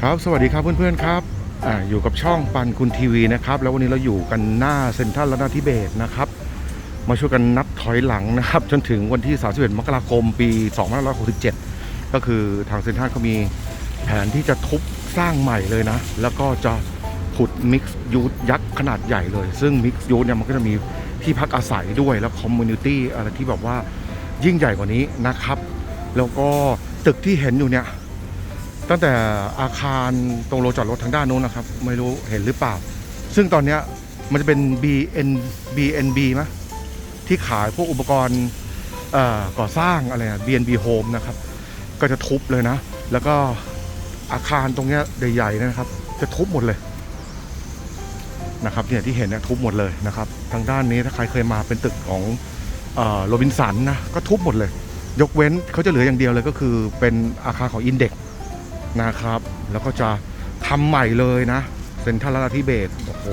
ครับสวัสดีครับเพื่อนๆครับออยู่กับช่องปันคุณทีวีนะครับแล้ววันนี้เราอยู่กันหน้าเซ็นทรัลรัตนทิเบศนะครับมาช่วยกันนับถอยหลังนะครับ จนถึงวันที่ 31 มกราคมปี2567 ก็คือทางเซ็นทรัลเขามีแผนที่จะทุบสร้างใหม่เลยนะ แล้วก็จะขุดมิกซ์ยูทยักษ์ขนาดใหญ่เลย ซึ่งมิกซ์ยูทเนี่ยมันก็จะมีที่พักอาศัยด้วยแล้วคอมมูนิตี้อะไรที่แบบว่ายิ่งใหญ่กว่านี้นะครับ แล้วก็ตึกที่เห็นอยู่เนี่ย ตั้งแต่อาคารตรงโรงจอดรถทางด้านนู้นนะครับ ไม่รู้เห็นหรือเปล่า ซึ่งตอนนี้มันจะเป็น BN BNB มั้ยที่ขายพวกอุปกรณ์ก่อสร้างอะไรอะ BNB Home นะครับ ก็จะทุบเลยนะ แล้วก็อาคารตรงเนี้ยใหญ่ๆนะครับ จะทุบหมดเลยนะครับเนี่ยที่เห็นเนี่ยทุบหมดเลยนะครับ ทางด้านนี้ถ้าใครเคยมาเป็นตึกของโรบินสันนะก็ทุบหมดเลย ยกเว้นเขาจะเหลืออย่างเดียวเลยก็คือเป็นอาคารของอินเด็ก นะครับ แล้วก็จะทำใหม่เลยนะเซ็นทรัลลาธิเบศโอ้โห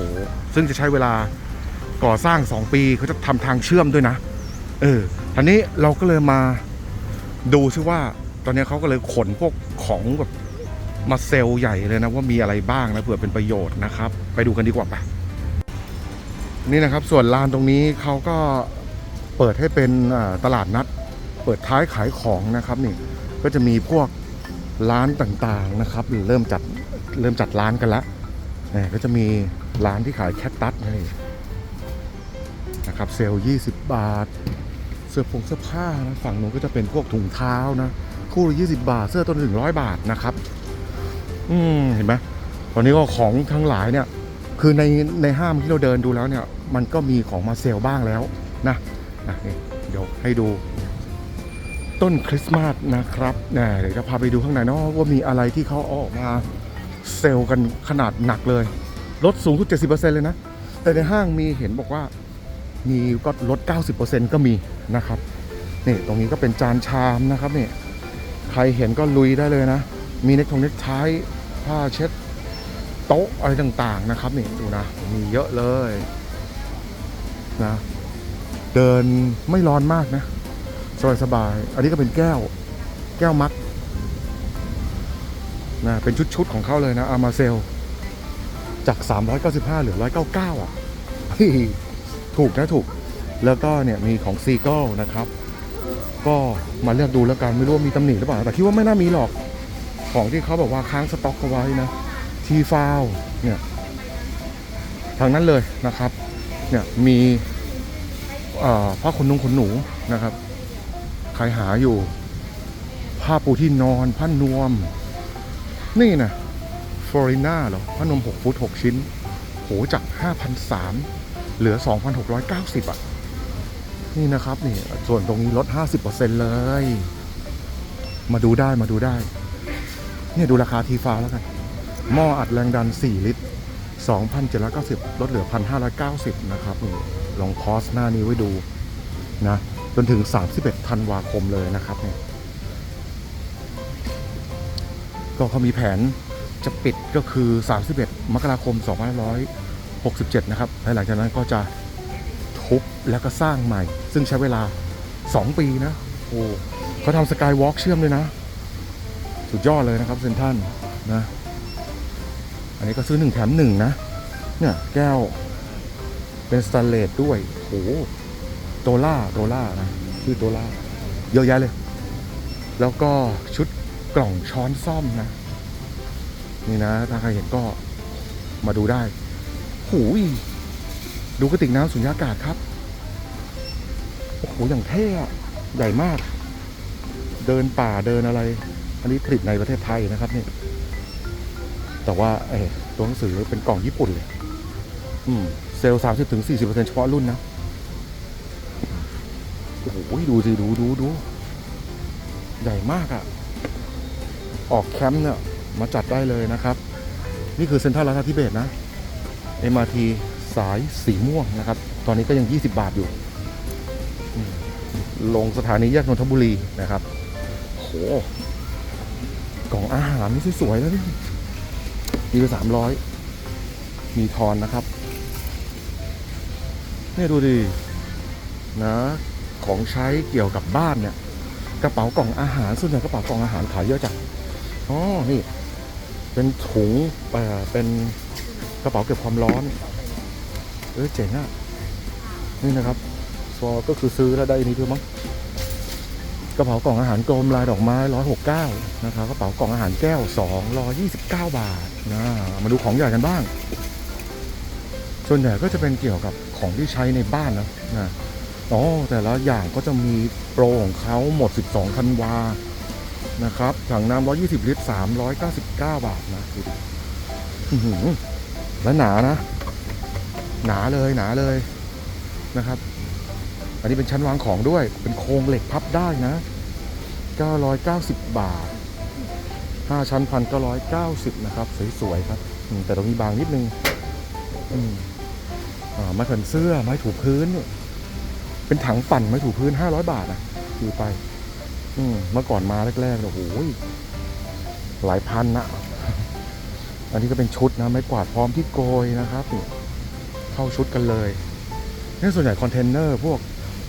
ซึ่งจะใช้เวลาก่อสร้าง 2 ปีเขาจะทำทางเชื่อมด้วยนะ เออทีนี้เราก็เลยมาดูซิว่า ตอนนี้เขาก็เลยขนพวกของแบบมาเซลล์ใหญ่เลยนะว่ามีอะไรบ้างนะเผื่อเป็นประโยชน์นะครับ ไปดูกันดีกว่าปะนี่นะครับส่วนลานตรงนี้เขาก็เปิดให้เป็นตลาดนัด เปิดท้ายขายของนะครับนี่ก็จะมีพวก ร้านต่างๆนะครับ เริ่มจัดเริ่มจัดร้านกันละก็จะมีร้านที่ขายแคตตัสนี่นะครับเซลล์20 บาท เสื้อผงเสื้อผ้านะฝั่งนู้นก็จะเป็นพวกถุงเท้านะคู่ละ20 บาท เสื้อตัวละถึงร้อยบาทนะครับ อืมเห็นไหมตอนนี้ก็ของทั้งหลายเนี่ย คือในในห้างที่เราเดินดูแล้วเนี่ย มันก็มีของมาเซลล์บ้างแล้วนะะนเดี๋ยวให้ดู ต้นคริสต์มาสนะครับเนี่ยเดี๋ยวจะพาไปดูข้างในเนาะว่ามีอะไรที่เขาเอาอกมาเซลล์กันขนาดหนักเลยลดสูงสุด 70%เลยนะ แต่ในห้างมีเห็นบอกว่ามีก็ลด 90%ก็มีนะครับนี่ตรงนี้ก็เป็นจานชามนะครับนี่ใครเห็นก็ลุยได้เลยนะ มีเน็กทงเน็กไทผ้าเช็ดโต๊ะอะไรต่างๆนะครับนี่ดูนะ มีเยอะเลยนะเดินไม่ร้อนมากนะ สบายสบาย อันนี้ก็เป็นแก้ว แก้วมักนะเป็นชุดๆของเขาเลยนะอามาเซล จาก 395 เหลือ 199 อะเฮ้ยถูกนะถูก แล้วก็เนี่ยมีของซีเกิลนะครับ ก็มาเลือกดูแล้วกันไม่รู้ว่ามีตำหนิหรือเปล่า แต่คิดว่าไม่น่ามีหรอก ของที่เขาบอกว่าค้างสต็อกเอาไว้นะ ทีฟาวเนี่ยทางนั้นเลยนะครับ เนี่ยมีผ้าขนนุงขนหนูนะครับ ใครหาอยู่ ผ้าปูที่นอนผ้านวม นี่นะฟลอริน่าเหรอผ้านวม 6 ฟุต 6 ชิ้น โหจาก5,300เหลือ 2,690 อะ นี่นะครับนี่ส่วนตรงนี้ลด 50%เลย มาดูได้มาดูได้ เนี่ยดูราคาทีฟ้าแล้วกัน หม้ออัดแรงดัน 4 ลิตร 2,790 ลดเหลือ 1,590 นะครับนี่ลองพอสหน้านี้ไว้ดูนะ จนถึง 31 ธันวาคมเลยนะครับเนี่ยก็เขามีแผนจะปิดก็คือ 31 มกราคม 2567 นะครับและหลังจากนั้นก็จะทุบแล้วก็สร้างใหม่ ซึ่งใช้เวลา 2 ปีนะ โอ้เขาทำสกายวอล์กเชื่อมเลยนะ สุดยอดเลยนะครับเซนทันนะ อันนี้ก็ซื้อหนึ่งแถมหนึ่งนะ เนี่ย แก้วเป็นสแตนเลสด้วยโอ้ โหโดล่าโดล่านะชื่อโดล่าเยอะแยะเลย แล้วก็ชุดกล่องช้อนซ่อมนะ นี่นะ ถ้าใครเห็นก็มาดูได้หูยดูกระติกน้ำสุญญากาศครับ โอ้โห อย่างเท่อะใหญ่มาก เดินป่าเดินอะไร อันนี้ผลิตในประเทศไทยนะครับนี่ แต่ว่าเออตัวหนังสือเป็นกล่องญี่ปุ่นเลย อืม เซลล์สามสิบถึงสี่สิบเปอร์เซ็นต์เฉพาะรุ่นนะ โอ้โหดูสิดูดูดูใหญ่มากอะ่ะ ออกแคมป์เนี่ยมาจัดได้เลยนะครับ นี่คือเซ็นทรัลลาดทิเบตนะ MRT สายสีม่วงนะครับ ตอนนี้ก็ยัง 20 บาทอยู่ ลงสถานีแยกนนทบุรีนะครับโหกล่องอาหารนี่สวยๆแล้วนี่มีไปสามร้อยมีทอนนะครับ เนี่ยดูดินะ ของใช้เกี่ยวกับบ้านเนี่ย กระเป๋ากล่องอาหารส่วนใหญ่กระเป๋ากล่องอาหารขายเยอะจังอ๋อนี่ เป็นถุงเออเป็นกระเป๋าเก็บความร้อน เออเจ๋งอะนี่นะครับซอก็คือซื้อแล้วได้นี้ด้วยมั้งกระเป๋ากล่องอาหารกลมลายดอกไม้169นะครับกระเป๋ากล่องอาหารแก้ว229บาทนะมาดูของใหญ่กันบ้าง ส่วนใหญ่ก็จะเป็นเกี่ยวกับของที่ใช้ในบ้านนะนะ อ๋อแต่ละอย่างก็จะมีโปรของเขาหมด 12ธันวา นะครับ ถังน้ำ 120 ลิตร 399 บาทนะดูดิและหนานะ หนาเลยหนาเลยนะครับ อันนี้เป็นชั้นวางของด้วย เป็นโครงเหล็กพับได้นะ 990 บาท 5 ชั้นพัน990 นะครับ สวยๆครับ แต่ตรงนี้บางนิดนึงอ่าไม้แขวนเสื้อ ไม้ถูพื้นเนี่ย เป็นถังปั่นม้ถูพื้น500บาทนะดูไป อืมเมื่อก่อนมาแรกๆเนี่ยโอ้โหหลายพันนะอันนี้ก็เป็นชุดนะไม้กวาดพร้อมที่โกยนะครับนี่เข้าชุดกันเลยนี่ส่วนใหญ่คอนเทนเนอร์พวก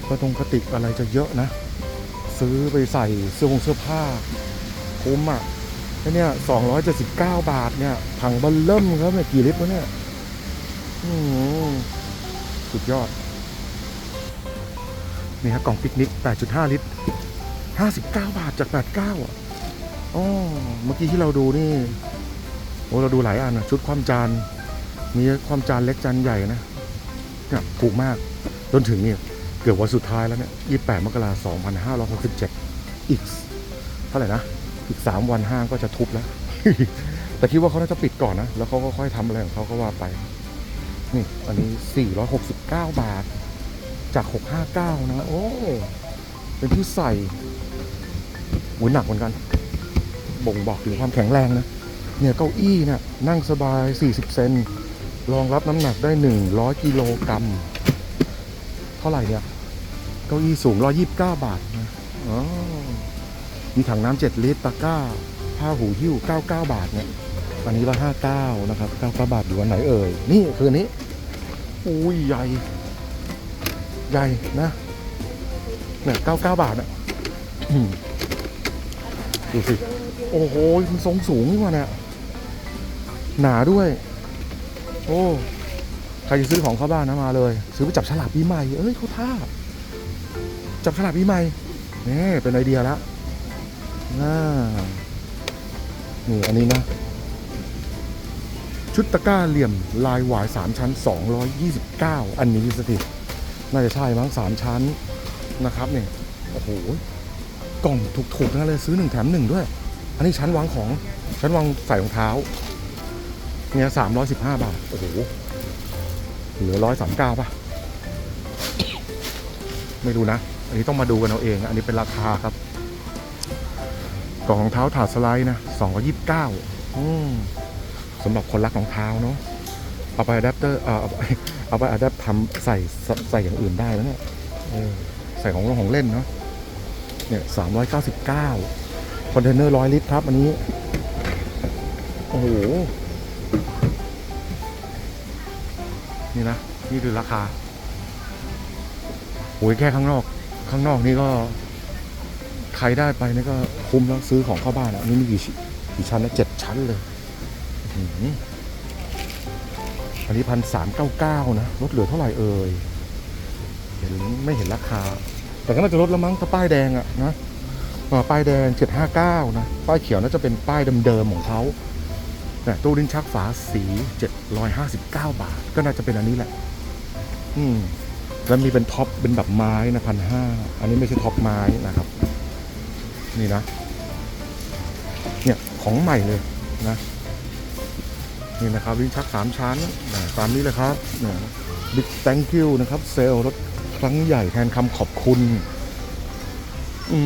กระตรงกระติกอะไรจะเยอะนะ ซื้อไปใส่เสื้อผงเสื้อผ้าคุ้มอะไอ้เนี่ย279บเก้าบาทเนี่ยถังบัลเริ่มครับเนี่ยกี่ลิตรวะเนี่ยอืมสุดยอด นี่ครับกล่องปิกนิก 8.5 ลิตร 59 บาทจาก 89อะอ๋อเมื่อกี้ที่เราดูนี่โอ้เราดูหลายอันนะชุดความจานมีความจานเล็กจานใหญ่นะเนี่ยถูกมาก จนถึงเนี่ยเกือบวันสุดท้ายแล้วเนี่ย 28 มกราคม 2567 อีกเท่าไหร่นะ อีก 3 วันห้างก็จะทุบแล้ว แต่คิดว่าเขาน่าจะปิดก่อนนะ แล้วเขาก็ค่อยทำอะไรของเขาก็ว่าไป นี่ อันนี้ 469 บาท จาก 659 นะ โอ้ เป็นที่ใส่หุยหนักเหมือนกัน บ่งบอกถึงความแข็งแรงนะ เนี่ยเก้าอี้นี่ยนั่งสบาย 40 เซน รองรับน้ำหนักได้ 100 กิโลกรัม เท่าไหร่เนี่ย เก้าอี้สูง 129 บาทนะอ๋อมีถังน้ำ7ลิตร ตะกร้า ผ้าหูหิ้ว 99 บาทเนี่ยอันนี้159นะครับ99บาทอยู่อันไหนเอ่ย นี่คืออันนี้ อุ้ยใหญ่ ใหญ่นะเนี่ย99บาทอะดูสิ โอ้โห มันทรงสูงนี่ว่าเนี่ยหนาด้วย โอ้ใครจะซื้อของเข้าบ้านนะมาเลย ซื้อไปจับฉลากปีใหม่ เอ้ยเขาท่า จับฉลากปีใหม่นี่เป็นไอเดียแล้วน่านี่อันนี้นะ ชุดตะกร้าเหลี่ยมลายหวาย 3 ชั้น 229 อันนี้สถิ น่าจะใช่มั้ง3ชั้นนะครับเนี่ยโอ้โหกล่องถูกๆนั้นเลยซื้อหนึ่งแถมหนึ่งด้วย อันนี้ชั้นวางของชั้นวางใส่รองเท้าเนี่ยสามร้อยสิบห้าบาท โอ้โหเหลือร้อยสามเก้าป่ะ ไม่รู้นะ อันนี้ต้องมาดูกันเอาเอง อันนี้เป็นราคาครับ กล่องรองเท้าถาดสไลด์นะสองร้อยี่สิบเก้าสำหรับคนรักรองเท้าเนาะเอาไปอะแดปเตอร์เอ่อ เอาไปอาไปอะแดปทำใส่ใส่อย่างอื่นได้แล้วเนี่ยใส่ของลงของเล่นเนาะเนี่ยสามร้อยเก้าสิบเก้าคอนเทนเนอร์ร้อยลิตรครับ อันนี้ โอ้โห นี่นะ นี่คือราคาโอ้ยแค่ข้างนอก ข้างนอกนี่ก็ ใครได้ไปนี่ก็คุ้มแล้วซื้อของเข้าบ้านอะ นี่มีกี่ชิกี่ชั้นนะเจ็ดชั้นเลย อันนี้พันสามเก้าเก้านะลดเหลือเท่าไหร่เอ่ยเห็นไม่เห็นราคา แต่ก็น่าจะลดแล้วมั้งถ้าป้ายแดงอะนะป้ายแดง 759 นะ ป้ายเขียวน่าจะเป็นป้ายเดิมๆของเขาแต่ตู้ลิ้นชักฝาสี 759 บาท ก็น่าจะเป็นอันนี้แหละ อืม แล้วมีเป็นท็อปเป็นแบบไม้นะพันห้าอันนี้ไม่ใช่ท็อปไม้นะครับ นี่นะ เนี่ยของใหม่เลยนะ นี่นะครับลิ้นชักสามชั้นตามนี้เลยครับบิ๊ก thank you นะครับ เซลรถครั้งใหญ่แทนคำขอบคุณ อื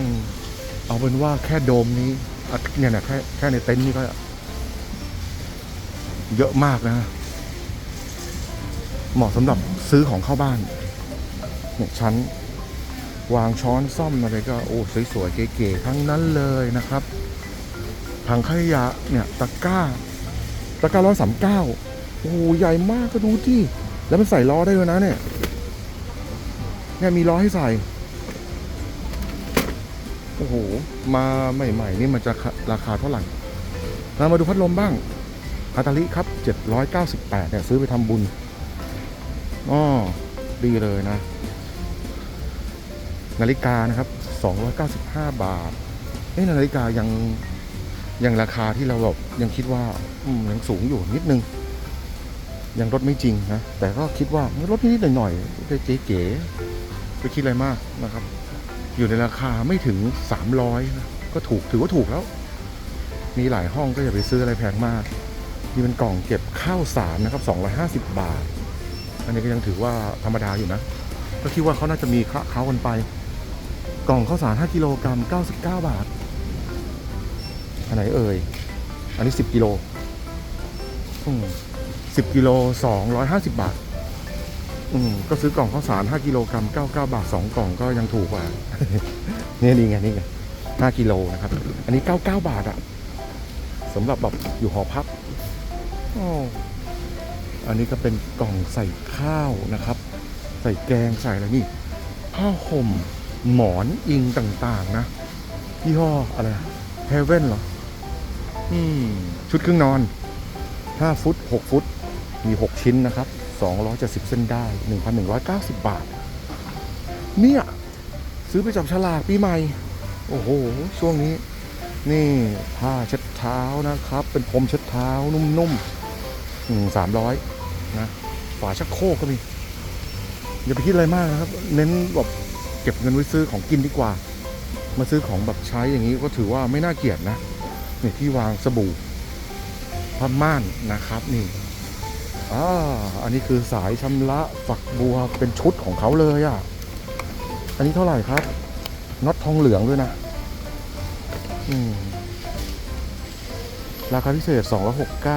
มเอาเป็นว่าแค่โดมนี้เนี่ยนะแค่แค่ในเต็นท์นี่ก็ เยอะมากนะ เหมาะสำหรับซื้อของเข้าบ้าน เนี่ยชั้น วางช้อนซ่อมอะไรก็ โอ้สวยๆเก๋ๆทั้งนั้นเลยนะครับถังขยะเนี่ยตะกร้า ตะกร้าร้อยสามเก้าโอ้โหใหญ่มากก็ดูที่ แล้วมันใส่ล้อได้ด้วยนะเนี่ย เนี่ยมีล้อให้ใส่ โอ้โห มาใหม่ๆนี่มันจะราคาเท่าไหร่เรามาดูพัดลมบ้างอาตาลิครับ 798เนี่ยซื้อไปทำบุญอ๋อดีเลยนะ นาฬิกานะครับ 295 บาทเอ้นาฬิกายัง ยังราคาที่เราแบบยังคิดว่าอยังสูงอยู่นิดนึง ยังลดไม่จริงนะ แต่ก็คิดว่าลดนิดหน่อยๆเก๋ๆไปคิดอะไรมากนะครับ อยู่ในราคาไม่ถึง 300นะก็ถูกถือว่าถูกแล้ว มีหลายห้องก็อย่าไปซื้ออะไรแพงมากนี่เป็นกล่องเก็บข้าวสารนะครับ 250 บาท อันนี้ก็ยังถือว่าธรรมดาอยู่นะ ก็คิดว่าเขาน่าจะมีคละเขากันไป กล่องข้าวสาร 5 กิโลกรัม 99 บาท อันไหนเอ่ย อันนี้ 10 กิโลอืม10กิโล250บาท อืมก็ซื้อกล่องข้าวสาร5กิโลกรัม99บาท2กล่องก็ยังถูกกว่า เนี่ยนี่ไงนี่ไง5กิโลนะครับ อันนี้99บาทอะสำหรับแบบอยู่หอพักอ้ออันนี้ก็เป็นกล่องใส่ข้าวนะครับ ใส่แกงใส่อะไรนี่ผ้าห่มหมอนอิงต่างๆนะยี่ห้ออะไรเฮเว่นเหรอ ชุดเครื่องนอน 5 ฟุต 6 ฟุต มี 6 ชิ้นนะครับ 270 เส้นได้ 1,190 บาท เนี่ย ซื้อไปจับฉลากปีใหม่ โอ้โห ช่วงนี้ นี่ผ้าเช็ดเท้านะครับ เป็นพรมเช็ดเท้านุ่มๆอืมสามร้อยนะฝาชักโครกก็มี อย่าไปคิดอะไรมากนะครับ เน้นแบบเก็บเงินไว้ซื้อของกินดีกว่า มาซื้อของแบบใช้อย่างนี้ก็ถือว่าไม่น่าเกลียดนะ นี่ที่วางสบู่ผ้าม่านนะครับนี่อ่าอันนี้คือสายชำระฝักบัวเป็นชุดของเขาเลยอะ่ะ อันนี้เท่าไหร่ครับน็อตทองเหลืองด้วยนะ อืม ราคาพิเศษ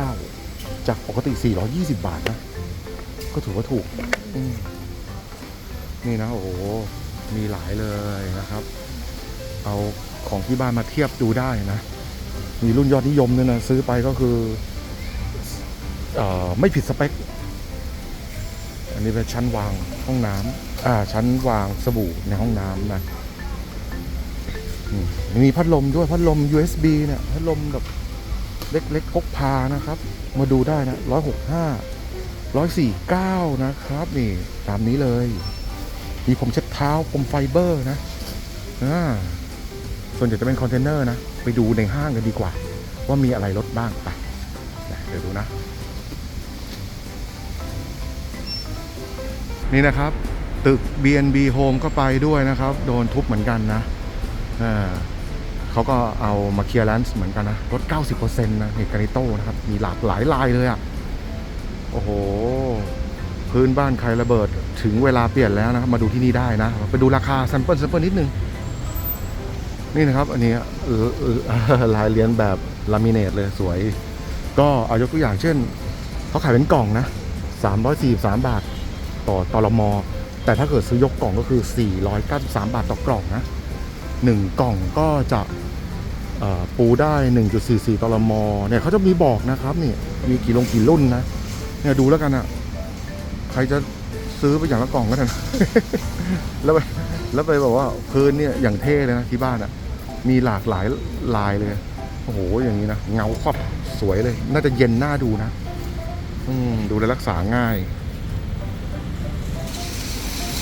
269 จากปกติ 420 บาทนะ ก็ถือว่าถูก นี่นะ โอ้โห มีหลายเลยนะครับ เอาของที่บ้านมาเทียบดูได้นะ มีรุ่นยอดนิยมด้วยนะซื้อไปก็คืออไม่ผิดสเปค อันนี้เป็นชั้นวางห้องน้ำอ่าชั้นวางสบู่ในห้องน้ำนะมมีพัดลมด้วยพัดลม USB เนี่ยพัดลมแบบเล็กๆพกพานะครับ มาดูได้นะร้อยหกห้าร้อยสี่เก้านะครับ นี่ตามนี้เลย มีผมเช็ดเท้าผมไฟเบอร์นะอ่า ส่วนใหญ่จะเป็นคอนเทนเนอร์นะ ไปดูในห้างกันดีกว่า ว่ามีอะไรลดบ้างไปเดี๋ยวดูนะ นี่นะครับ ตึก BNB Home ก็ไปด้วยนะครับ โดนทุบเหมือนกันนะอ่าเขาก็เอามาเคลียร์แลนซ์เหมือนกันนะลด 90%นะนี่กานิโต้นะครับ มีหลากหลายลายเลยอะ่ะ โอ้โห พื้นบ้านใครระเบิดถึงเวลาเปลี่ยนแล้วนะครับ มาดูที่นี่ได้นะ ไปดูราคา s ซ m เปิล s ซ m เปิลนิดนึง นี่นะครับอันนี้เออเออลายเรียนแบบลามิเนตเลยสวย ก็เอายกตัวอย่างเช่นเขาขายเป็นกล่องนะ343 บาทต่อตอลมอแต่ถ้าเกิดซื้อยกกล่องก็คือ 493 บาทต่อกล่องนะ1กล่องก็จะเอ่อปูได้ 1.44ตอลมอเนี่ยเขาจะมีบอกนะครับนี่มีกี่ลงกี่รุ่นนะเนี่ยดูแล้วกันอะใครจะซื้อไปอย่างละกล่องก็ได้นะแล้วไปแล้วไปบอกว่าพื้นเนี่ยอย่างเท่เลยนะที่บ้านอะ มีหลากหลายลายเลยโอ้โหอย่างนี้นะเงาครอบสวยเลย น่าจะเย็นหน้าดูนะอืมดูแลรักษาง่าย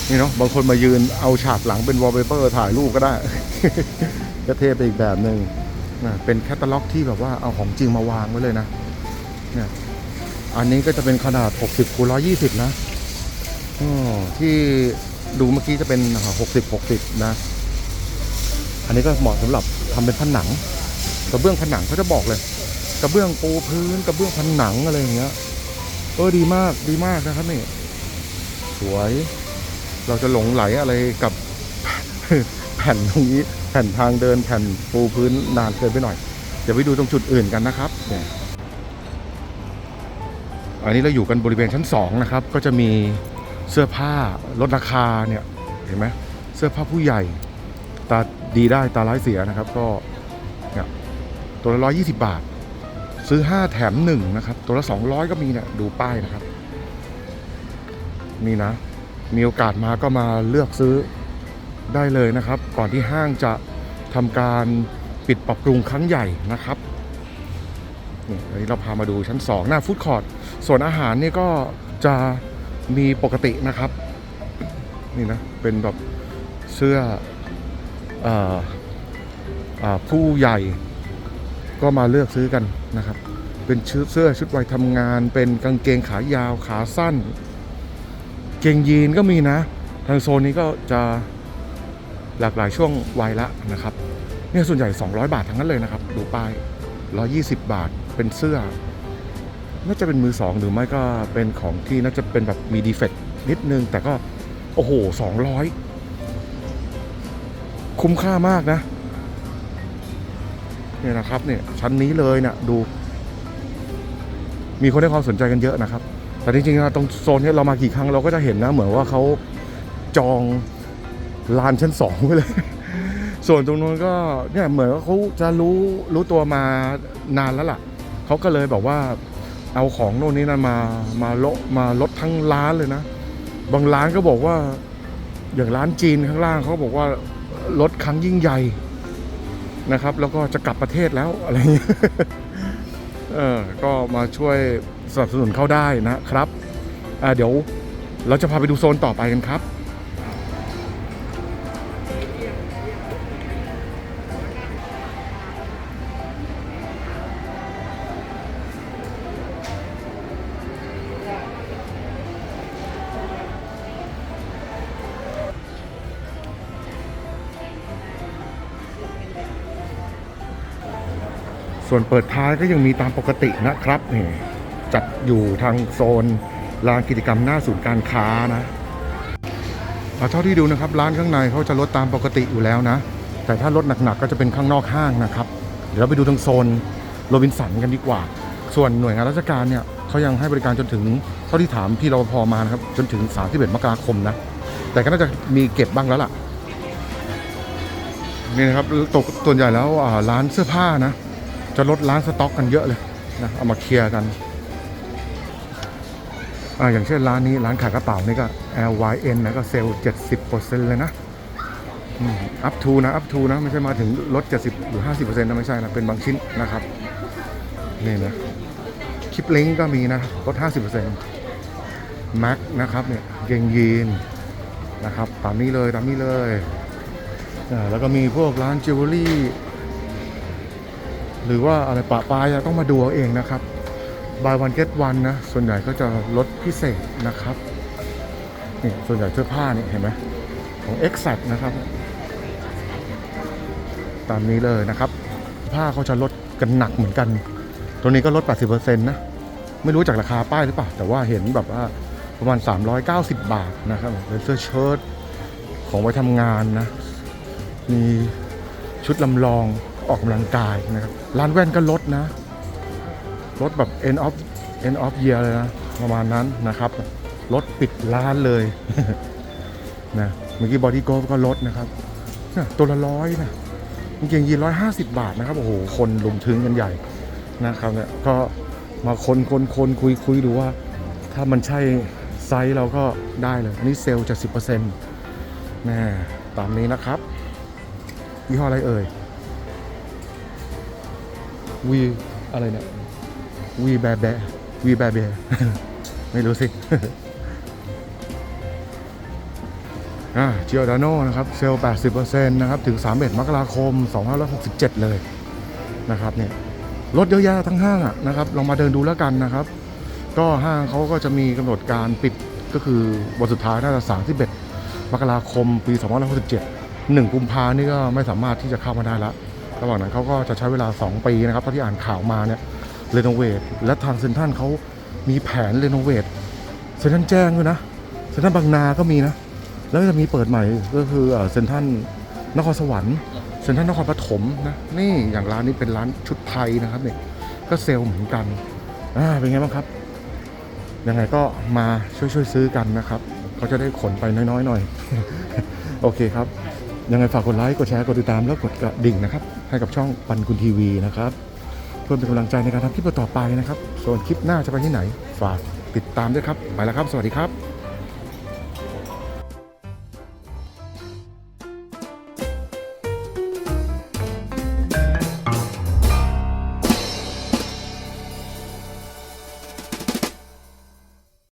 นี่เนาะบางคนมายืนเอาฉากหลังเป็นวอลเปเปอร์ถ่ายรูปก็ได้ ก็เทไปอีกแบบหนึ่งนะเป็นแคตตาล็อกที่แบบว่าเอาของจริงมาวางไว้เลยนะเนี่ยอันนี้ก็จะเป็นขนาด 60คูณ120 นะที่ดูเมื่อกี้จะเป็น 60 60 นะ อันนี้ก็เหมาะสำหรับทำเป็นผนัง กระเบื้องผนังเขาจะบอกเลย กระเบื้องปูพื้น กระเบื้องผนังอะไรอย่างเงี้ยเออดีมากดีมากนะครับนี่สวย เราจะหลงไหลอะไรกับแผ่นตรงนี้แผ่นทางเดินแผ่นปูพื้นนานเกินไปหน่อยเดี๋ยวไปดูตรงจุดอื่นกันนะครับเนี่ยอันนี้เราอยู่กันบริเวณชั้น2นะครับ ก็จะมีเสื้อผ้าลดราคาเนี่ยเห็นไหมเสื้อผ้าผู้ใหญ่ตา ดีได้ตาร้ายเสียนะครับ ก็เนี่ยตัวละร้อยี่สิบาท ซื้อ5แถม1นะครับ ตัวละ200ก็มีเนี่ยดูป้ายนะครับ นี่นะ มีโอกาสมาก็มาเลือกซื้อได้เลยนะครับ ก่อนที่ห้างจะทำการปิดปรับปรุงครั้งใหญ่นะครับนี่อันนี้เราพามาดูชั้น 2 หน้าฟู้ดคอร์ทส่วนอาหารนี่ก็จะมีปกตินะครับ นี่นะ เป็นแบบเสื้อ ผู้ใหญ่ก็มาเลือกซื้อกันนะครับ เป็นชุดเสื้อชุดวัยทำงาน เป็นกางเกงขายาวขาสั้น เกงยีนก็มีนะ ทางโซนนี้ก็จะหลากหลายช่วงวัยละนะครับเนี่ยส่วนใหญ่ 200 บาททั้งนั้นเลยนะครับ ดูป้าย 120 บาทเป็นเสื้อน่าจะเป็นมือสองหรือไม่ก็เป็นของที่น่าจะเป็นแบบมีดีเฟกต์นิดนึง แต่ก็ โอ้โห 200 คุ้มค่ามากนะเนี่ยนะครับเนี่ยชั้นนี้เลยเนี่ยดู มีคนให้ความสนใจกันเยอะนะครับ แต่จริงๆนะตรงโซนนี้เรามากี่ครั้งเราก็จะเห็นนะ เหมือนว่าเขาจองลานชั้นสองไว้เลย ส่วนตรงนู้นก็เนี่ยเหมือนว่าเขาจะรู้รู้ตัวมานานแล้วล่ะเขาก็เลยแบบว่าเอาของโน่นนี้นั่นมามาลดมาลดทั้งร้านเลยนะ บางร้านก็บอกว่าอย่างร้านจีนข้างล่างเขาบอกว่า ลดครั้งยิ่งใหญ่นะครับ แล้วก็จะกลับประเทศแล้วอะไรอย่างเงี้ยเออก็มาช่วยสนับสนุนเข้าได้นะครับเดี๋ยวเราจะพาไปดูโซนต่อไปกันครับ ส่วนเปิดท้ายก็ยังมีตามปกตินะครับนี่จัดอยู่ทางโซนลานกิจกรรมหน้าศูนย์การค้านะเอาเท่าที่ดูนะครับ ร้านข้างในเขาจะลดตามปกติอยู่แล้วนะ แต่ถ้าลดหนักๆก็จะเป็นข้างนอกห้างนะครับ เดี๋ยวเราไปดูทางโซนโรบินสันกันดีกว่า ส่วนหน่วยงานราชการเนี่ยเขายังให้บริการจนถึงเท่าที่ถามพี่รปภมานะครับจนถึง31มกราคมนะ แต่ก็น่าจะมีเก็บบ้างแล้วล่ะนี่นะครับตกส่วนใหญ่แล้วร้านเสื้อผ้านะ จะลดร้านสต็อกกันเยอะเลยนะเอามาเคลียร์กันอ่าอย่างเช่นร้านนี้ร้านขายกระเป๋านี่ก็ LYN นะก็เซลล์70%เลยนะอัพทูนะอัพทูนะไม่ใช่มาถึงลด 70 หรือ 50%นะไม่ใช่นะ เป็นบางชิ้นนะครับ นี่นะคลิปลิงก์ก็มีนะลด 50%แม็กนะครับเนี่ยเกงยีนนะครับตามนี้เลยตามนี้เลยอ่าแล้วก็มีพวกร้านจิวเวลรี่ หรือว่าอะไรปะปลายต้องมาดูเอาเองนะครับ buy one get one นะ ส่วนใหญ่ก็จะลดพิเศษนะครับนี่ส่วนใหญ่เสื้อผ้านี่เห็นไหมของ e x a c t นะครับ ตามนี้เลยนะครับ ผ้าเขาจะลดกันหนักเหมือนกัน ตัวนี้ก็ลด 80%นะ ไม่รู้จากราคาป้ายหรือเปล่า แต่ว่าเห็นแบบว่าประมาณ 390 บาทนะครับเป็นเสื้อเชิ้ตของไว้ทำงานนะ มีชุดลำลอง ออกกำลังกายนะครับ ร้านแว่นก็ลดนะ ลดแบบ end of end of year เลยนะ ประมาณนั้นนะครับ ลดปิดร้านเลยนะเมื่อกี้บอดี้โกก็ลดนะครับตัวละร้อยนะจริงยีนร้อยห้าสิบบาทนะครับ โอ้โห คนลุมถึงกันใหญ่นะครับเนี่ยก็มาคนคนคนคุยคุยดูว่า ถ้ามันใช่ไซส์เราก็ได้เลย อันนี้เซลล์จะสิบเปอร์เซ็นต์นะตามนี้นะครับยี่ห้ออะไรเอ่ย วีอะไรเนี่ยวีแบแบวีแบแบไม่รู้สิอ่าเจียดาโนนะครับเซลล์80%นะครับ ถึง 31 มกราคม 2567 เลยนะครับเนี่ยรถเยอะแยะทั้งห้างนะครับลองมาเดินดูแล้วกันนะครับ ก็ห้างเขาก็จะมีกำหนดการปิดก็คือวันสุดท้ายน่าจะ31มกราคมปี2567 1กุมภานี่ก็ไม่สามารถที่จะเข้ามาได้ละ ระหว่างนั้นเขาก็จะใช้เวลา 2 ปีนะครับเท่าที่อ่านข่าวมาเนี่ยเรโนเวทและทางเซ็นทรัลเขามีแผนเรโนเวทเซ็นทรัลแจ้งด้วยนะเซ็นทรัลบางนาก็มีนะ แล้วจะมีเปิดใหม่ก็คือเซ็นทรัลนครสวรรค์เซ็นทรัลนครปฐมนะนี่อย่างร้านนี้เป็นร้านชุดไทยนะครับเนี่ยก็เซลล์เหมือนกันอ่าเป็นไงบ้างครับยังไงก็มาช่วยช่วยซื้อกันนะครับเขาจะได้ขนไปน้อยๆหน่อย โอเคครับ ยังไงฝากกดไลค์ กดแชร์ กดติดตามแล้วกดกระดิ่งนะครับ ให้กับช่องปันคุณทีวีนะครับเพื่อเป็นกำลังใจในการทำคลิปต่อไปนะครับ ส่วนคลิปหน้าจะไปที่ไหน ฝากติดตามด้วยครับ ไปแล้วครับ สวัสดีครับ